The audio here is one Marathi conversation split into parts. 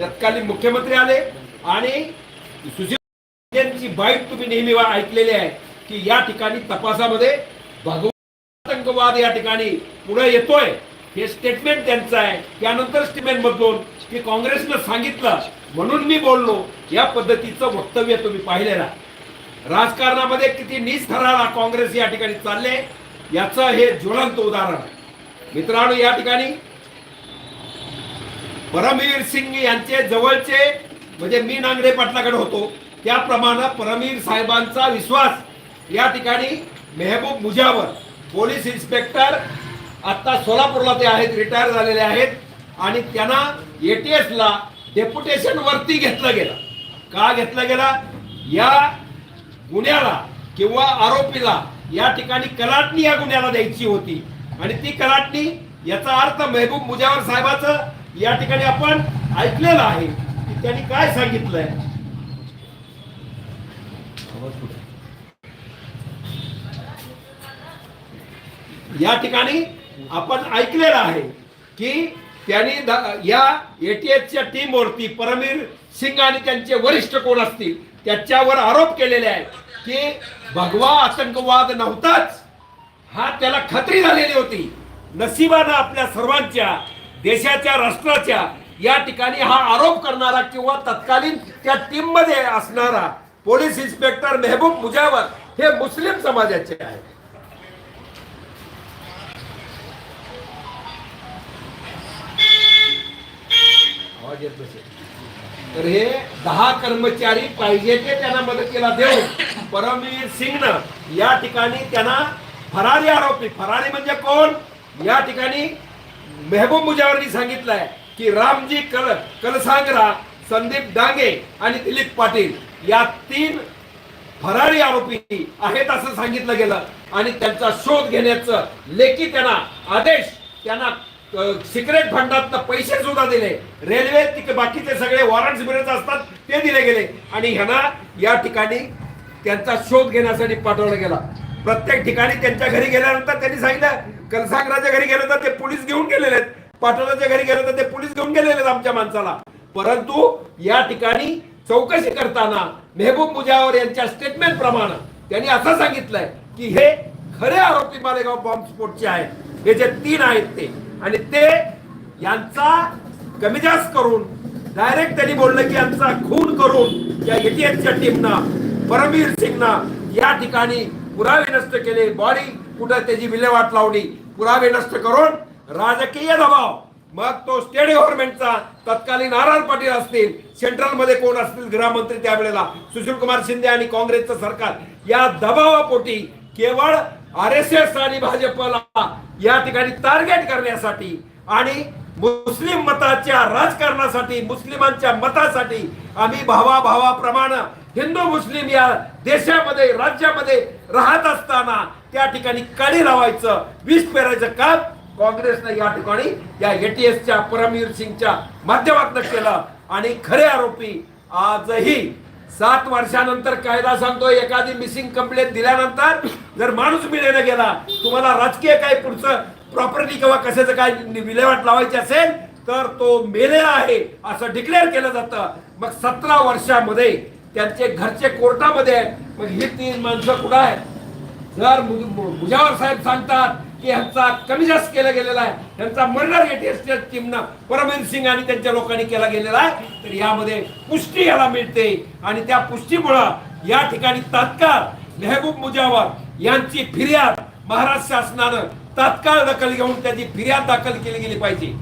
तत्कालीन मुख्यमंत्री आले आणि सुशील यांची बाईट तुम्ही नेहमी ऐकलेली आहे की या ठिकाणी तपासामध्ये भगवान आतंकवाद या ठिकाणी पुढे येतोय. हे स्टेटमेंट त्यांचं आहे. त्यानंतर स्टेटमेंट बदलून की काँग्रेसनं सांगितलं म्हणून मी बोललो या पद्धतीचं वक्तव्य तुम्ही पाहिलेलं राजकारणामध्ये किती नीच काँग्रेस या ठिकाणी चालले याचं हे ज्वलंत उदाहरण आहे. मित्रांनो या ठिकाणी परमवीर सिंग यांचे जवळचे म्हणजे मी नांगरे पाटलाकडे होतो त्याप्रमाणे परमवीर साहेबांचा विश्वास या ठिकाणी मेहबूब मुजावर. पोलीस इन्स्पेक्टर आत्ता सोलापूरला ते आहेत रिटायर झालेले आहेत आणि त्यांना एटीएस ला डेप्युटेशन वरती घेतलं गेलं. का घेतलं गेलं? या गुन्ह्याला किंवा आरोपीला या ठिकाणी कलाटणी या गुन्ह्याला द्यायची होती. आणि ती कलाटणी याचा अर्थ मेहबूब मुजावर साहेबाचं या ठिकाणी आपण ऐकलेलं आहे की त्यांनी काय सांगितलंय. या ठिकाणी आपण ऐकलेलं आहे की त्यांनी या एटीएसच्या टीम वरती परमवीर सिंग आणि त्यांचे वरिष्ठ कोण असतील त्याच्यावर आरोप केलेले आहेत की भगवा आतंकवाद नव्हताच. हा त्याला खात्री झालेली होती. नशिबानं आपल्या सर्वांच्या देशाच्या राष्ट्राच्या या ठिकाणी हा आरोप करणारा किंवा तत्कालीन त्या टीममध्ये असणारा पोलीस इन्स्पेक्टर मेहबूब मुजावर हे मुस्लिम समाजाचे आहे तर हे दहा कर्मचारी पाहिजे ते त्यांना मदतीला देऊन परमवीर सिंगनं या ठिकाणी त्यांना फरारी आरोपी फरारी म्हणजे कोण? या ठिकाणी मेहबूब मुजावरनी सांगितलंय की रामजी कल कलसांगरा संदीप डांगे आणि दिलीप पाटील या तीन फरारी आरोपी आहेत असं सांगितलं गेलं. आणि त्यांचा शोध घेण्याचं लेखी त्यांना आदेश त्यांना सिक्रेट फंडातनं पैसे सुद्धा दिले. रेल्वे तिक- बाकीचे सगळे वॉरंट मिळत असतात ते दिले गेले. आणि ह्यांना या ठिकाणी त्यांचा शोध घेण्यासाठी पाठवला गेला. प्रत्येक ठिकाणी त्यांच्या घरी गेल्यानंतर त्यांनी सांगितलं कलसांगराच्या घरी गेलं तर ते पोलीस घेऊन गेलेले आहेत. पाटोलाच्या घरी गेलं तर ते पोलीस घेऊन गेलेले आहेत आमच्या माणसाला. परंतु या ठिकाणी चौकशी करताना मेहबूब मुजावर यांच्या स्टेटमेंट प्रमाणे त्यांनी असं सांगितलंय की हे खरे आरोपी मालेगाव बॉम्ब स्फोटचे आहेत. हे जे तीन आहेत ते. आणि ते यांचा कमी जास्त करून डायरेक्ट त्यांनी बोललं की यांचा खून करून या एटीएसच्या टीमना परमवीर सिंगना या ठिकाणी पुरावे नष्ट केले. बॉडी कुठं त्याची विल्हेवाट लावली? पुरावे नष्ट करून राजकीय दबाव. मग तो स्टेट गव्हर्नमेंटचा तत्कालीन आर आर पाटील असतील सेंट्रलमध्ये कोण असतील गृहमंत्री त्यावेळेला सुशील कुमार शिंदे आणि काँग्रेसचं सरकार या दबावापोटी केवळ आर एस एस आणि भाजपला या ठिकाणी टार्गेट करण्यासाठी आणि मुस्लिम मताच्या राजकारणासाठी मुस्लिमांच्या मतासाठी आम्ही भावा भावाप्रमाणे हिंदू मुस्लिम या देशामध्ये राज्यामध्ये राहत असताना त्या ठिकाणी काळी लावायचं विष पेरायचं काम काँग्रेसनं या ठिकाणी या एटीएसच्या परमवीर सिंगच्या माध्यमातून केलं. आणि खरे आरोपी आजही सात वर्षानंतर कायदा सांगतो एखादी मिसिंग कंप्लेंट दिल्यानंतर जर माणूस मिळेला गेला तुम्हाला राजकीय काय पुढचं प्रॉपर्टी किंवा कशाचं काय विल्हेवाट लावायची असेल तर तो मेलेला आहे असं डिक्लेअर केलं जातं. मग सतरा वर्षामध्ये त्यांचे घरचे कोर्टामध्ये आहेत. मग ही तीन माणसं कुठं आहेत? जर मुजावर साहेब सांगतात की ह्यांचा कमी जास्त केला गेलेला आहे ह्यांचा मर्डर एटीएसच्या टीमनं परमवीर सिंग आणि त्यांच्या लोकांनी केला गेलेला आहे तर यामध्ये पुष्टी याला मिळते. आणि त्या पुष्टीमुळं या ठिकाणी तात्काळ मेहबूब मुजावर यांची फिर्याद महाराष्ट्र शासनानं तात्काळ दखल घेऊन त्याची फिर्याद दाखल केली गेली पाहिजे.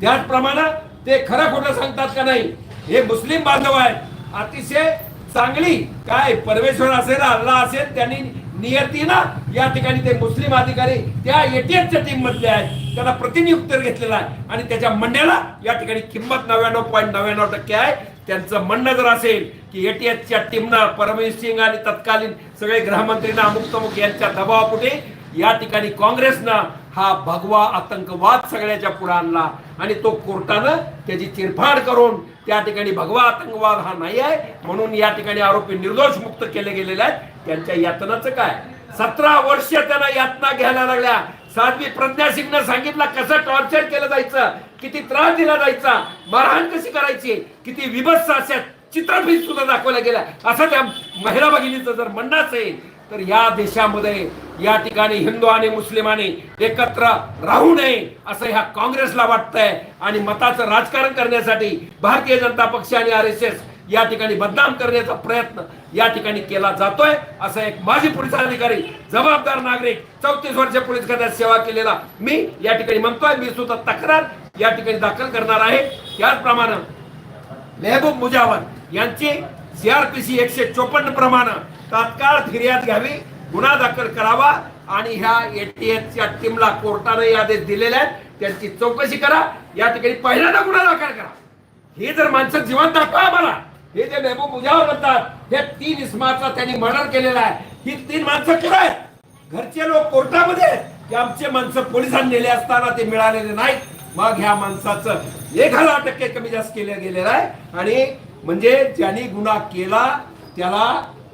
त्याचप्रमाणे ते खरं खोटं सांगतात का नाही? हे मुस्लिम बांधव आहेत. अतिशय चांगली. काय परमेश्वर असेल अल्लाह असेल त्यांनी नियतीनं या ठिकाणी ते मुस्लिम अधिकारी त्या एटीएसच्या टीम मधले आहेत. त्याला प्रतिनियुक्त घेतलेला आहे. आणि त्याच्या म्हणण्याला या ठिकाणी किंमत नव्याण्णव पॉईंट नव्याण्णव टक्के आहे. त्यांचं म्हणणं जर असेल की एटीएसच्या टीमनं परमवीर सिंग आणि तत्कालीन सगळे गृहमंत्रीना अमुक तमुक यांच्या दबावापुढे या ठिकाणी काँग्रेसनं हा भगवा आतंकवाद सगळ्याच्या पुढे आणला. आणि तो कोर्टानं त्याची चिरफाड करून त्या ठिकाणी भगवा आतंकवाद हा नाही आहे. म्हणून या ठिकाणी आरोपी निर्दोष मुक्त केले गेलेले आहेत. त्यांच्या यातनाचं काय? सतरा वर्ष त्यांना यातना घ्यायला लागल्या. साध्वी प्रज्ञा सिंगनं सांगितलं कसं टॉर्चर केलं जायचं किती त्रास दिला जायचा मारहाण कशी करायची किती विभत्स अशा चित्रफित सुद्धा दाखवल्या गेल्या. असं त्या महिला भगिनीचं जर म्हणणं असेल तर या देशामध्ये या ठिकाणी हिंदू आणि मुस्लिमांनी एकत्र राहू नये असं ह्या काँग्रेसला वाटतंय. आणि मताचं राजकारण करण्यासाठी भारतीय जनता पक्ष आणि आर एस एस या ठिकाणी बदनाम करण्याचा प्रयत्न या ठिकाणी केला जातोय असं एक माजी पोलीस अधिकारी जबाबदार नागरिक चौतीस वर्ष पोलीस खात्यात सेवा केलेला मी या ठिकाणी म्हणतोय. मी सुद्धा तक्रार या ठिकाणी दाखल करणार आहे. त्याचप्रमाणे मेहबूब मुजावर यांची सीआरपीसी एकशे चोपन्न प्रमाणे तात्काळ फिर्याद घ्यावी गुन्हा दाखल करावा आणि ह्या एटीएसच्या टीमला कोर्टाने आदेश दिलेले आहेत. त्यांची चौकशी करा. या ठिकाणी पहिल्यांदा गुन्हा दाखल करा. हे जर माणसं जिवंत दाखवा आम्हाला. हे जे मेहबूब मुजावर म्हणतात हे तीन इस्माचा त्यांनी मर्डर केलेला आहे. ही तीन माणसं कुठे आहेत. घरचे लोक कोर्टामध्ये की आमचे माणसं पोलिसांनी नेले असताना ते मिळालेले नाहीत. मग ह्या माणसाचं एक हजार टक्के कमी जास्त केलं गेलेलं आहे. आणि म्हणजे ज्यांनी गुन्हा केला त्याला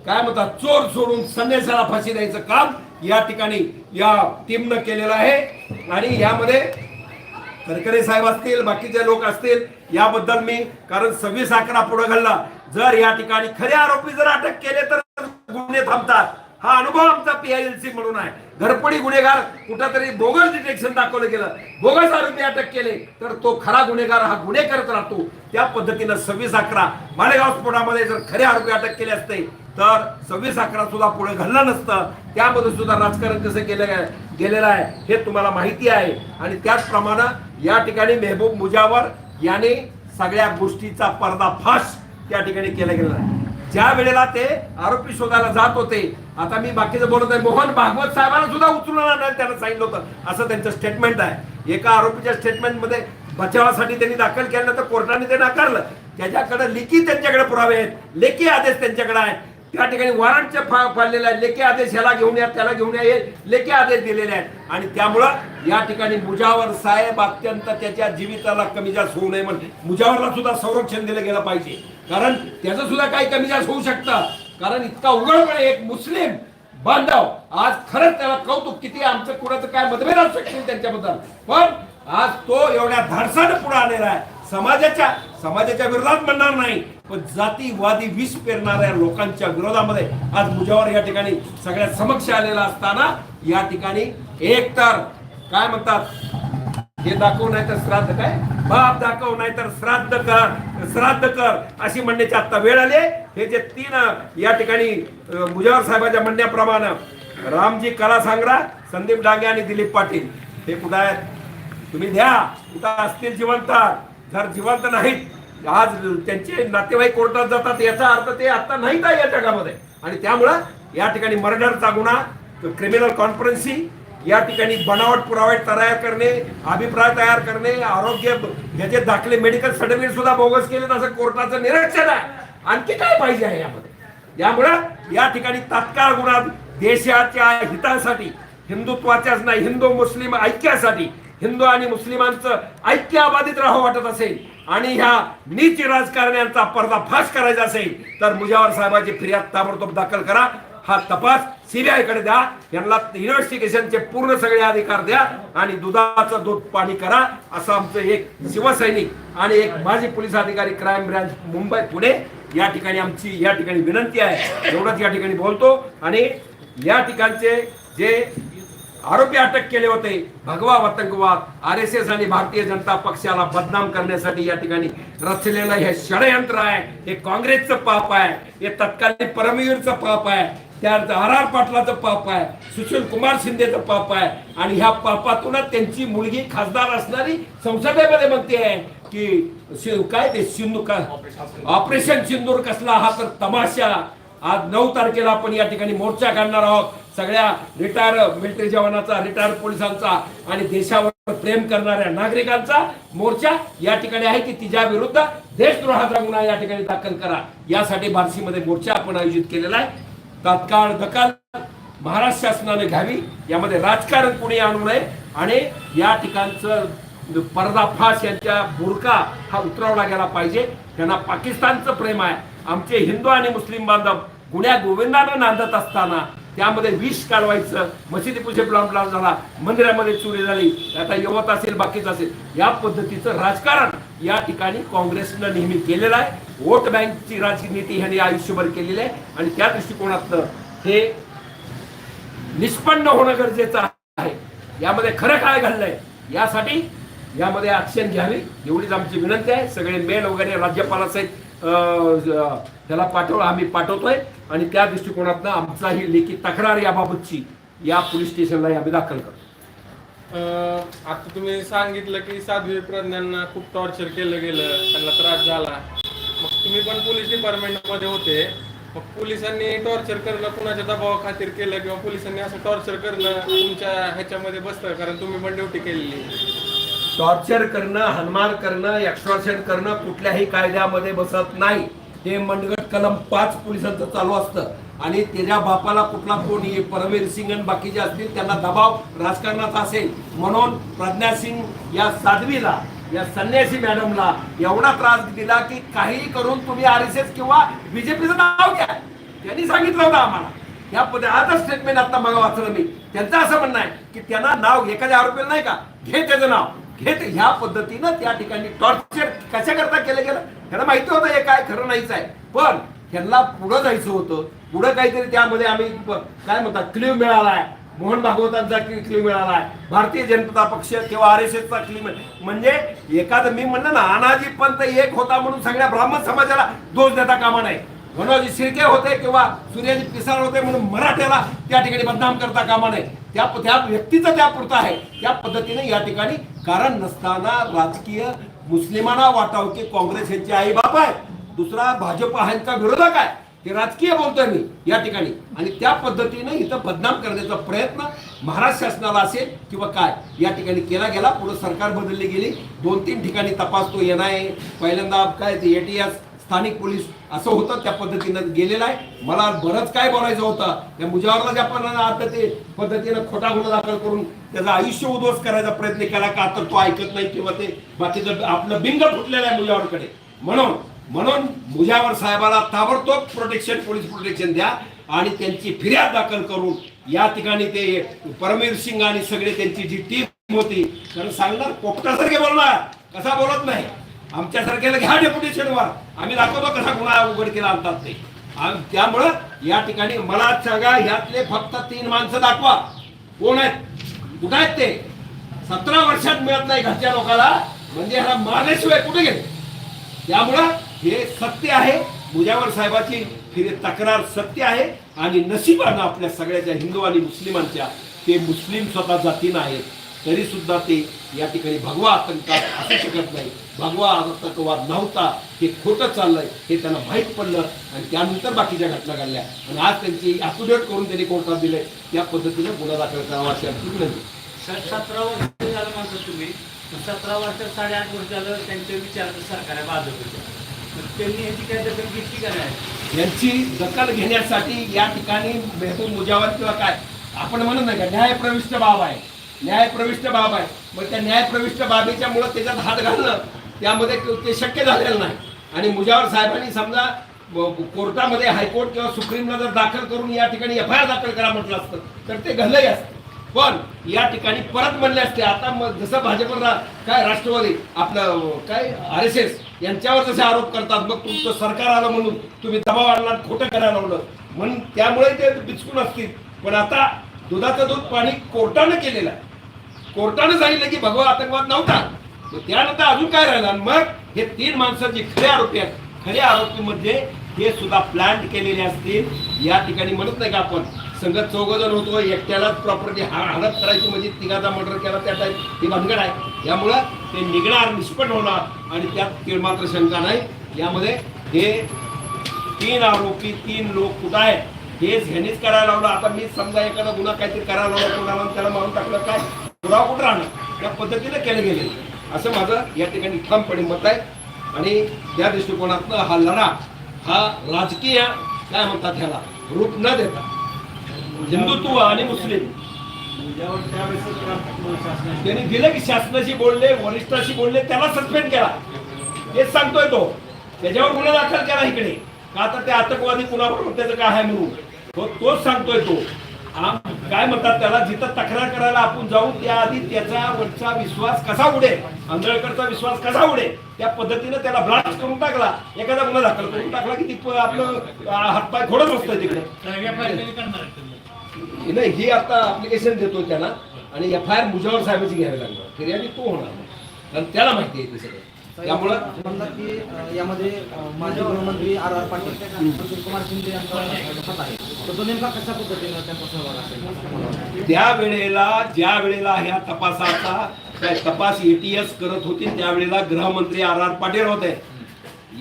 काय म्हणतात चोर सोडून संन्यासाला फाशी द्यायचं काम या ठिकाणी या टीमनं केलेलं आहे. आणि यामध्ये करकरे साहेब असतील बाकीचे लोक असतील याबद्दल मी कारण सव्वीस अकरा पुढे घालला जर या ठिकाणी खरे आरोपी जर अटक केले तर गुन्हे थांबतात. हा अनुभव आमचा पीआयएलसी म्हणून आहे. घरपडी गुन्हेगार कुठंतरी बोगस डिटेक्शन दाखवलं गेलं. बोगस आरोपी अटक केले तर तो खरा गुन्हेगार हा गुन्हे करत राहतो. त्या पद्धतीनं सव्वीस अकरा मालेगाव स्फोटामध्ये जर खरे आरोपी अटक केले असते तर सव्वीस अकरा सुद्धा पुढे घडलं नसतं. त्यामध्ये सुद्धा राजकारण कसं केलं गेलेलं आहे हे तुम्हाला माहिती आहे. आणि त्याचप्रमाणे या ठिकाणी मेहबूब मुजावर याने सगळ्या गोष्टीचा पर्दाफाश त्या ठिकाणी केला गेलेला आहे. ज्या वेळेला ते आरोपी शोधायला जात होते आता मी बाकीचं बोलत आहे मोहन भागवत साहेबांना सुद्धा उचलून नाही त्यांना सांगितलं होतं. असं त्यांचं स्टेटमेंट आहे. एका आरोपीच्या स्टेटमेंटमध्ये बचावासाठी त्यांनी दाखल केलं तर कोर्टाने ते नाकारलं. त्याच्याकडे लेखी त्यांच्याकडे पुरावे आहेत. लेखी आदेश त्यांच्याकडे आहेत. त्या ठिकाणी वॉरंटचे फाडलेले आहेत. लेखी आदेश याला घेऊन या त्याला घेऊन या हे लेखी आदेश दिलेले आहेत. आणि त्यामुळं या ठिकाणी मुजावर साहेब अत्यंत त्याच्या जीविताला कमी जास्त होऊ नये म्हणून मुजावरला सुद्धा संरक्षण दिलं गेलं पाहिजे. कारण त्याचं सुद्धा काही कमी जास्त होऊ शकतं. कारण इतका उघडपणे एक मुस्लिम बांधव आज खरंच त्याला कौतुक किती आमचं कुणाचं काय मतभेद असू शकतील त्यांच्याबद्दल? पण आज तो एवढ्या धाडसानं पुढे आलेला आहे. समाजाच्या समाजाच्या विरोधात म्हणणार नाही पण जातीवादी विष पेरणाऱ्या लोकांच्या विरोधामध्ये आज मुजावर या ठिकाणी सगळ्या समक्ष आलेला असताना या ठिकाणी एक तर काय म्हणतात? हे दाखव नाही तर श्राद्ध काय? बाप दाखव नाही तर श्राद्ध कर श्राद्ध कर अशी म्हणण्याची आता वेळ आले हे जे तीन या ठिकाणी मुजावर साहेबांच्या म्हणण्याप्रमाणे रामजी कला सांगरा संदीप डांगे आणि दिलीप पाटील. हे कुठं आहेत? तुम्ही द्या. कुठं असतील जिवंत? जर जिवंत नाहीत आज त्यांचे नातेवाईक कोर्टात जातात याचा अर्थ ते आता नाहीत आहे या जगामध्ये. आणि त्यामुळं या ठिकाणी मर्डरचा गुन्हा क्रिमिनल कॉन्फरन्सी या ठिकाणी बनावट पुरावे तयार करणे अभिप्राय तयार करणे आरोग्य ह्याचे दाखले मेडिकल सर्टिफिकेट सुद्धा बोगस केले असं कोर्टाचं निरीक्षण आहे. आणखी काय पाहिजे आहे यामध्ये? यामुळं या ठिकाणी तात्काळ गुन्हा देशाच्या हितासाठी हिंदुत्वाच्याच नाही हिंदू मुस्लिम ऐक्यासाठी हिंदू आणि मुस्लिमांचं ऐक्य अबाधित राहावं वाटत असेल आणि ह्या नीच राजकारण्यांचा पर्दाफाश करायचा असेल तर मुजावर साहेबाची फिर्याद ताबडतोब दाखल करा. हा तपास सीबीआयकडे द्या. यांना इन्व्हेस्टिगेशनचे पूर्ण सगळे अधिकार द्या आणि दुधाचं दूध पाणी करा. असं आमचं एक शिवसैनिक आणि एक माजी पोलीस अधिकारी क्राईम ब्रांच मुंबई पुणे या ठिकाणी आमची या ठिकाणी विनंती आहे. एवढंच या ठिकाणी बोलतो आणि या ठिकाणचे जे आरोपी अटक केले होते. भगवा आतंकवाद आर एस एस आणि भारतीय जनता पक्षाला बदनाम करण्यासाठी या ठिकाणी रचलेलं हे षडयंत्र आहे. हे काँग्रेसचं पाप आहे. हे तत्कालीन परमवीरचं पाप आहे. त्या आर आर पाटलाचं पाप आहे. सुशील कुमार शिंदेचं पाप आहे. आणि ह्या पापातूनच त्यांची मुलगी खासदार असणारी संसदेमध्ये म्हणते आहे की काय ते सिंधू का ऑपरेशन सिंदूर कसला हा तर तमाशा. आज नऊ तारखेला आपण या ठिकाणी मोर्चा काढणार आहोत. सगळ्या रिटायर मिलिटरी जवानाचा रिटायर पोलिसांचा आणि देशावर प्रेम करणाऱ्या नागरिकांचा मोर्चा या ठिकाणी आहे की तिच्या विरुद्ध देशद्रोहाचा गुन्हा या ठिकाणी दाखल करा. यासाठी बार्शीमध्ये मोर्चा आपण आयोजित केलेला आहे. तात्काळ दखल महाराष्ट्र शासनाने घ्यावी. यामध्ये राजकारण कोणी आणू नये आणि या ठिकाणचं पर्दाफाश यांच्या बुरका हा उतरवला गेला पाहिजे. त्यांना पाकिस्तानचं प्रेम आहे. आमचे हिंदू आणि मुस्लिम बांधव गुण्या गोविंदानं नांदत असताना त्यामध्ये विष काढवायचं मशिदी पुढचे प्लॉन प्लॉन झाला मंदिरामध्ये चोरी झाली आता यवत असेल बाकीचं असेल या पद्धतीचं राजकारण या ठिकाणी काँग्रेसनं नेहमी केलेलं आहे. वोट बँकची राजनीती ह्याने आयुष्यभर केलेली आहे आणि त्या दृष्टिकोनातनं हे निष्पन्न होणं गरजेचं आहे. यामध्ये खरं काय घडलंय यासाठी यामध्ये ॲक्शन घ्यावी एवढीच आमची विनंती आहे. सगळे मेल वगैरे राज्यपालासहित अं, त्याला पाठव आम्ही पाठवतोय. आणि त्या दृष्टिकोनातनं आमचा ही लेखी तक्रार याबाबतची या पोलीस स्टेशनला आम्ही दाखल करतो. आता तुम्ही सांगितलं की साध्वी प्रज्ञांना खूप टॉर्चर केलं गेलं त्यांना त्रास झाला. मग तुम्ही पण पोलीस डिपार्टमेंटमध्ये होते. मग पोलिसांनी टॉर्चर करणं कुणाच्या दबावाखातीर केलं किंवा पोलिसांनी असं टॉर्चर करणं तुमच्या ह्याच्यामध्ये बसतं कारण तुम्ही पण ड्युटी केलेली. टॉर्चर करणं हनमार करणं एक्स्ट्रॉशन करणं कुठल्याही कायद्यामध्ये बसत नाही. हे मंडगट कलम पाच पोलिसांचं चालू असतं. आणि त्याच्या बापाला कुठला कोण ये परमवीर सिंग आणि बाकीचे असतील त्यांना दबाव राजकारणाचा असेल. म्हणून प्रज्ञा सिंग या साध्वीला या संन्यासी मॅडमला एवढा त्रास दिला की काहीही करून तुम्ही आर एस एस किंवा बीजेपीचं नाव घ्या. त्यांनी सांगितलं होतं आम्हाला. या पद आता स्टेटमेंट आता मग वाचलं मी. त्यांचं असं म्हणणं आहे की त्यांना नाव एखाद्या आरोपीला नाही का? घे त्याचं नाव. घेत ह्या पद्धतीनं त्या ठिकाणी टॉर्चर कशा करता केलं गेलं? त्यांना माहिती होतं हे काय खरं नाहीच आहे. पण त्यांना पुढं जायचं होतं. पुढं काहीतरी त्यामध्ये आम्ही काय म्हणतात क्ल्यू मिळालाय. मोहन भागवतांचा क्ल्यू मिळालाय. भारतीय जनता पक्ष किंवा आर एस एसचा क्ल्यू म्हणजे एखादं मी म्हणलं ना अनाजी पंत एक होता म्हणून सगळ्या ब्राह्मण समाजाला दोष देता कामा नाही मनोजी शिर्के होते किंवा सूर्याजी पिसाळ होते म्हणून मराठ्याला त्या ठिकाणी बदनाम करता कामा नये. त्या त्या व्यक्तीचं त्या पुरतं आहे. त्या पद्धतीने या ठिकाणी कारण नसताना राजकीय मुस्लिमांना वाटावं की काँग्रेस यांचे आई बाप आहे. दुसरा भाजप ह्यांचा विरोधक आहे. हे राजकीय बोलतोय मी या ठिकाणी. आणि त्या पद्धतीने इथं बदनाम करण्याचा प्रयत्न महाराष्ट्र शासनाला असेल किंवा काय या ठिकाणी केला गेला. पुढे सरकार बदलली गेली. दोन तीन ठिकाणी तपासतो येणार एन आय पहिल्यांदा काय ते एटीएस स्थानिक पोलीस असं होतं त्या पद्धतीनं गेलेलं आहे. मला बरंच काय बोलायचं होतं त्या मुजावरला ज्या पण आता ते पद्धतीनं खोटा गुन्हा दाखल करून त्याचं आयुष्य उद्ध्वस्त करायचा प्रयत्न केला का तर तो ऐकत नाही किंवा ते बाकीचं आपलं बिंग फुटलेलं आहे मुजावरकडे. म्हणून म्हणून मुजावर साहेबाला ताबडतोब प्रोटेक्शन पोलीस प्रोटेक्शन द्या आणि त्यांची फिर्याद दाखल करून या ठिकाणी ते परमवीर सिंग आणि सगळे त्यांची जी टीम होती कारण सांगणार पोपटासारखे बोलणार. कसा बोलत नाही? आमच्यासारख्याला घ्या डेप्युटेशनवर आम्ही दाखवतो कसा गुन्हा उघड केला आणतात ते. त्यामुळं या ठिकाणी मला सगळ्या ह्यातले फक्त तीन माणसं दाखवा. कोण आहेत? कुठं आहेत ते? सतरा वर्षात मिळत नाही घरच्या लोकाला. म्हणजे ह्याला मारल्याशिवाय कुठे गेले? त्यामुळं हे सत्य आहे. मुजावर साहेबाची फिर तक्रार सत्य आहे. आणि नशिबानं आपल्या सगळ्याच्या हिंदू आणि मुस्लिमांच्या ते मुस्लिम स्वतः जातीनं आहेत. तरी सुद्धा ते या ठिकाणी भगवा आतंकात असू शकत नाही. भगवा आतंकवाद नव्हता हे खोटं चाललंय हे त्यांना माहीत पडलं आणि त्यानंतर बाकीच्या घटना घडल्या. आणि आज त्यांची अॅक्युडेट करून त्यांनी कोर्टात दिले त्या पद्धतीने गुन्हा दाखल करावा अशी आमची विनंती. सर सतरा वर्ष झालं म्हणतो तुम्ही. सतरा वर्षात साडेआठ वर्ष झालं त्यांच्या विचाराचं सरकार मग त्यांनी यांची काय दखल घेतली का नाही? यांची दखल घेण्यासाठी या ठिकाणी मेहबूब मुजावर किंवा काय? आपण म्हणत नाही का न्यायप्रविष्ट बाब आहे. न्यायप्रविष्ट बाब आहे. मग त्या न्यायप्रविष्ट बाबीच्या मुळे त्याच्यात हात घालणं त्यामध्ये ते शक्य झालेलं नाही. आणि मुजावर साहेबांनी समजा कोर्टामध्ये हायकोर्ट किंवा सुप्रीमला जर दाखल करून या ठिकाणी एफ आय आर दाखल करा म्हटलं असतं तर ते घडलंही असतं. पण या ठिकाणी परत म्हणले असते आता मग जसं भाजपला काय राष्ट्रवादी आपलं काय आर एस एस यांच्यावर जसे आरोप करतात मग तुमचं सरकार आलं म्हणून तुम्ही दबाव आणला खोटं करायला लावलं. म्हणून त्यामुळे ते बिचकून असतील. पण आता दुधाचं दूध पाणी कोर्टानं केलेलं आहे. कोर्टानं सांगितलं की भगवा आतंकवाद नव्हता. त्यानंतर अजून काय राहिलं? मग हे तीन माणसं जे खरे आरोपी आहेत खऱ्या आरोपीमध्ये हे सुद्धा प्लॅन केलेले असतील. या ठिकाणी म्हणत नाही का आपण संगत चौघजण होतो एकट्यालाच प्रॉपर्टी हालत करायची म्हणजे तिघाचा मर्डर केला त्या टाईप ही भानगड आहे. यामुळं ते निघणार निष्पन्न होणार आणि त्यात तीळ मात्र शंका नाही. यामध्ये हे तीन आरोपी तीन लोक कुठं आहेत? केस ह्यानीच करायला लावलं. आता मी समजा एखादा गुन्हा काहीतरी करायला लावला कोणाला त्याला मारून टाकलं काय? पुरावा कुठं राहणार? त्या पद्धतीने केलं गेले असं माझं या ठिकाणी ठामपणे मत आहे. आणि त्या दृष्टिकोनातनं हा लढा हा राजकीय काय म्हणतात ह्याला रूप न देता हिंदुत्व आणि मुस्लिम. त्यांनी दिलं की शासनाशी बोलले वरिष्ठाशी बोलले त्याला सस्पेंड केला. हेच सांगतोय तो. त्याच्यावर गुन्हा दाखल केला इकडे. का तर ते आतंकवादी कुणाबरोबर त्याचं काय आहे म्हणून? तो तोच सांगतोय तो. आम- काय म्हणतात त्याला? जिथं तक्रार करायला आपण जाऊ त्याआधी त्याचा वरचा विश्वास कसा उडेल? आंधळकरचा विश्वास कसा उडेल? त्या पद्धतीनं त्याला ब्लास्ट करून टाकला. एखादा गुन्हा दाखल करून टाकला की ती आपलं हातपाय थोडंच बसतंय तिकडे. नाही ही आता अप्लिकेशन देतो त्याला आणि एफ आय आर मुजावर साहेबाची घ्यावी लागणार. फिर्यादी तो होणार कारण त्याला माहिती आहे ते सगळं. त्यामुळं म्हणतात की यामध्ये माजी गृहमंत्री आर आर पाटील सुशील कुमार शिंदे यांचा हात आहे. तर कशा त्या वेळेला ज्या वेळेला ह्या तपासाचा काय तपास एटीएस करत होती त्यावेळेला गृहमंत्री आर आर पाटील होते.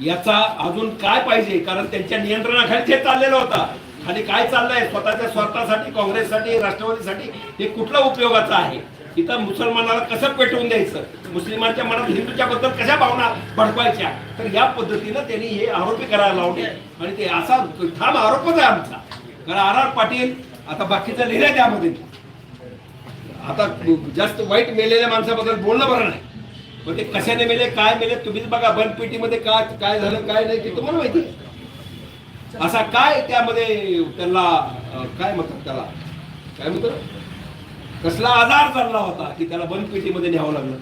याचा अजून काय पाहिजे? कारण त्यांच्या नियंत्रणाखाली ते चाललेला होता. आणि काय चाललंय? स्वतःच्या स्वार्थासाठी काँग्रेससाठी राष्ट्रवादीसाठी हे कुठलं उपयोगाचं आहे? इथं मुसलमानाला कसं पेटवून द्यायचं? मुस्लिमांच्या मनात हिंदूच्या बद्दल कशा भावना भडकवायच्या? तर या पद्धतीनं त्यांनी हे आरोपी करायला लावले. आणि ते असा ठाम आरोपच आहे आमचा. कारण आर आर पाटील आता बाकीचं लिहिलंय त्यामध्ये. आता जास्त वाईट मेलेल्या माणसाबद्दल बोलणं बरं नाही. पण ते कशाने मेले काय मेले तुम्हीच बघा बनपेटीमध्ये काय काय झालं काय नाही ते तुम्हाला माहिती आहे. असा काय त्यामध्ये त्याला काय म्हणतात त्याला? काय म्हणतात कसला आजार चालला होता की त्याला बनपेटीमध्ये न्यावं लागलं?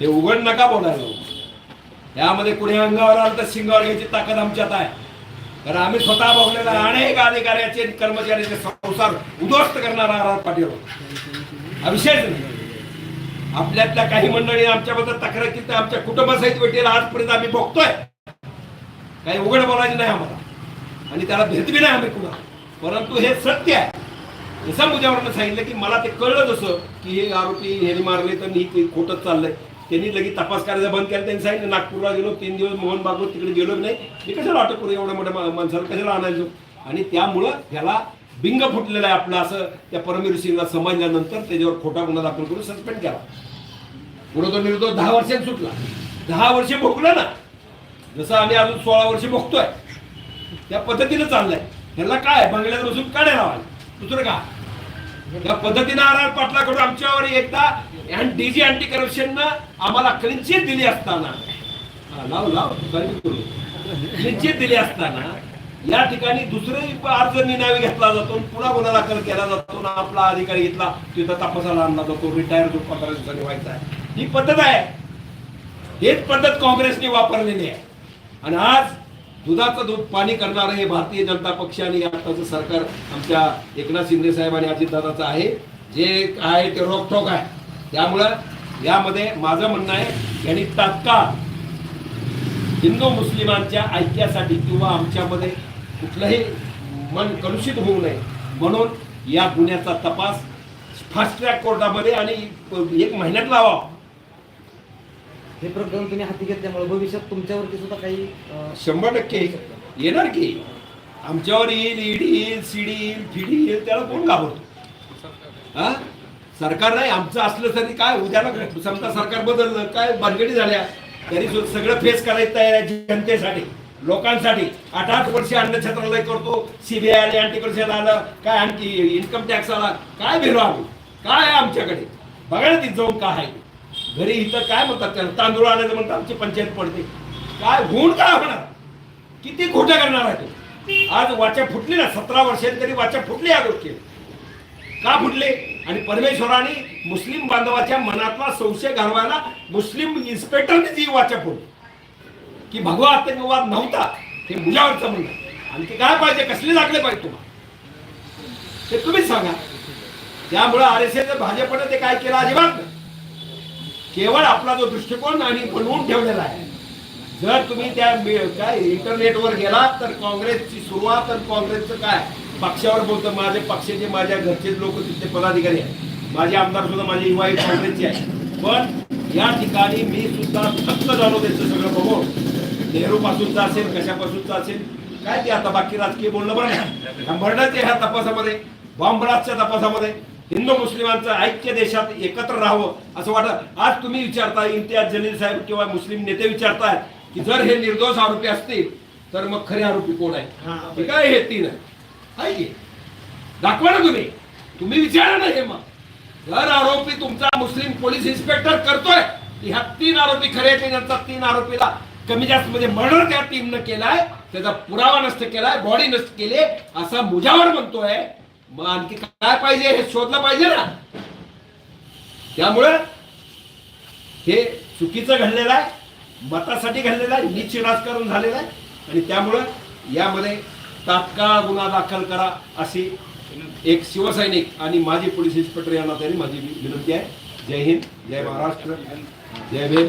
हे उघड नका बोलायला. यामध्ये कुणी अंगावर आलं तर शिंगावर घ्यायची ताकद आमच्यात आहे. कारण आम्ही स्वतः बघलेला अनेक अधिकाऱ्याचे आणि कर्मचाऱ्याचे संसार उद्ध्वस्त करणारा आर पाटील हा विषयच नाही. आपल्यातल्या काही मंडळी आमच्याबद्दल तक्रार केली तर आमच्या कुटुंबासहित भेटेल आजपर्यंत आम्ही बघतोय. काही उघड बोलायचं नाही आम्हाला. आणि त्याला भेट बी नाही आम्ही कुणा परंतु हे सत्य आहे. जसं मुजावरनं सांगितलं की मला ते कळलं जसं की हे आरोपी हे मारले तर ही खोटंच चाललंय. त्यांनी लगेच तपास करायचा बंद केला त्यांनी सांगितलं नागपूरला गेलो तीन दिवस मोहन बागवत तिकडे गेलो नाही. मी कशाला अटक करू एवढ्या मोठ्या माणसाला? कशाला आणायचो? आणि त्यामुळं त्याला बिंग फुटलेलं आहे आपलं असं त्या परमवीर सिंगला समजल्यानंतर त्याच्यावर खोटा गुन्हा दाखल करून सस्पेंड केला. पुढे तो निर्दोष दहा वर्षांनी सुटला. दहा वर्षे भोगला ना. जसं आम्ही अजून सोळा वर्षे भोगतोय. त्या पद्धतीनं चाललंय. ह्याला काय? बंगल्यात बसून काढायला लावायला दुसरं का? या पद्धतीनं आर आर पाटलाकडून आमच्यावर एकदा डीजी अँटी करप्शन आम्हाला क्लिनचिट दिली असताना. लाव लाव क्लिनचिट दिली असताना या ठिकाणी दुसरे अर्ज निनावी घेतला जातो आणि पुन्हा गुन्हा दाखल केला जातो आणि आपला अधिकारी घेतला तिथं तपासाला आणला जातो. रिटायर जो पंधरा दिवसांनी व्हायचा आहे. ही पद्धत आहे. हेच पद्धत काँग्रेसने वापरलेली आहे. आणि आज दुधाचं दूध पाणी करणारं हे भारतीय जनता पक्ष आणि आताचं सरकार आमच्या एकनाथ शिंदे साहेब आणि अजितदादाचं आहे. जे आहे ते रोखोक आहे. त्यामुळं यामध्ये माझं म्हणणं आहे यांनी तात्काळ हिंदू मुस्लिमांच्या ऐक्यासाठी किंवा आमच्यामध्ये कुठलंही मन कलुषित होऊ नये म्हणून या गुन्ह्याचा तपास फास्ट ट्रॅक कोर्टामध्ये आणि एक महिन्यात लावा हे प्रकरण तुम्ही हाती घेतल्यामुळे भविष्यात तुमच्यावरती सुद्धा काही अं, शंभर टक्के. येणार की? आमच्यावर येईल ईडी येईल सीडी येईल फिडी येईल त्याला कोण घाबरतो? हा? सरकार नाही आमचं असलं तरी काय? उद्याला समजा सरकार बदललं काय भानगडी झाल्या तरी सगळं फेस करायचं तयार आहे जनतेसाठी लोकांसाठी. आठ आठ वर्ष अन्न छत्रालय करतो सीबीआय आले अँटी करप्शन आलं काय आणखी इन्कम टॅक्स आला काय भेलो आम्ही? काय आहे आमच्याकडे? बघा ना तिथं जाऊन काय आहे. घरी इथं काय म्हणतात त्याला? तांदूळ आणायचं म्हणतात आमची पंचायत पडते. काय होऊन काय होणार? किती खोटं करणार आहे तो? आज वाचा फुटली ना सतरा वर्षांनी तरी वाचा फुटली या गोष्टी. का फुटले? आणि परमेश्वराने मुस्लिम बांधवाच्या मनातला संशय घालवायला मुस्लिम इन्स्पेक्टरने जी वाचा फुटली. की भगवा आतंकवाद नव्हता हे मुलावरचं म्हणणं आणि ते काय पाहिजे? कसले लागले पाहिजे तुम्हाला? ते तुम्हीच सांगा. त्यामुळं आर एस एस भाजपनं ते काय केलं? अजिबात नाही. केवळ आपला जो दृष्टिकोन आणि बनवून ठेवलेला आहे. जर तुम्ही त्या काय इंटरनेटवर गेलात तर काँग्रेसची सुरुवात तर काँग्रेसचं काय? पक्षावर बोलतं माझे पक्षाचे माझ्या घरचे लोक तिथले पदाधिकारी आहेत. माझे आमदार सुद्धा माझी युवा काँग्रेसचे आहे पण या ठिकाणी मी सुद्धा थक्क झालो त्याचं सगळं बघून. नेहरू पासूनचं असेल कशापासूनचं असेल काय ते आता बाकी राजकीय बोलणं बरं नाही. ह्या तपासामध्ये बॉम्बलास्टच्या तपासामध्ये. हिंदू मुस्लिमांचं ऐक्य देशात एकत्र राहावं असं वाटत आज तुम्ही विचारता इम्तियाज जलील साहेब किंवा मुस्लिम नेते विचारतायत की जर हे निर्दोष आरोपी असतील तर मग खरे आरोपी कोण आहे ठीक आहे हे तीन आहे दाखवा ना तुम्ही. तुम्ही विचारा ना हे मग. जर आरोपी तुमचा मुस्लिम पोलीस इन्स्पेक्टर करतोय की ह्या तीन आरोपी खरे आहेत त्यांचा तीन आरोपीला कमी जास्त म्हणजे मर्डर त्या टीमनं केलाय त्याचा पुरावा नष्ट केलाय बॉडी नष्ट केली असा मुजावर म्हणतोय मग आणखी काय पाहिजे? हे शोधलं पाहिजे ना. त्यामुळं हे चुकीचं घडलेलं आहे मतासाठी घडलेलं आहे नीच राजकारण झालेलं आहे आणि त्यामुळं यामध्ये तात्काळ गुन्हा दाखल करा अशी एक शिवसैनिक आणि माजी पोलीस इन्स्पेक्टर यांना तरी माझी विनंती आहे. जय हिंद जय महाराष्ट्र जय भीम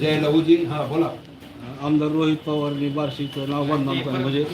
जय लहूजी. हा बोला. आमदार रोहित पवारनी बार्शीचं नाव बदनाम म्हणजे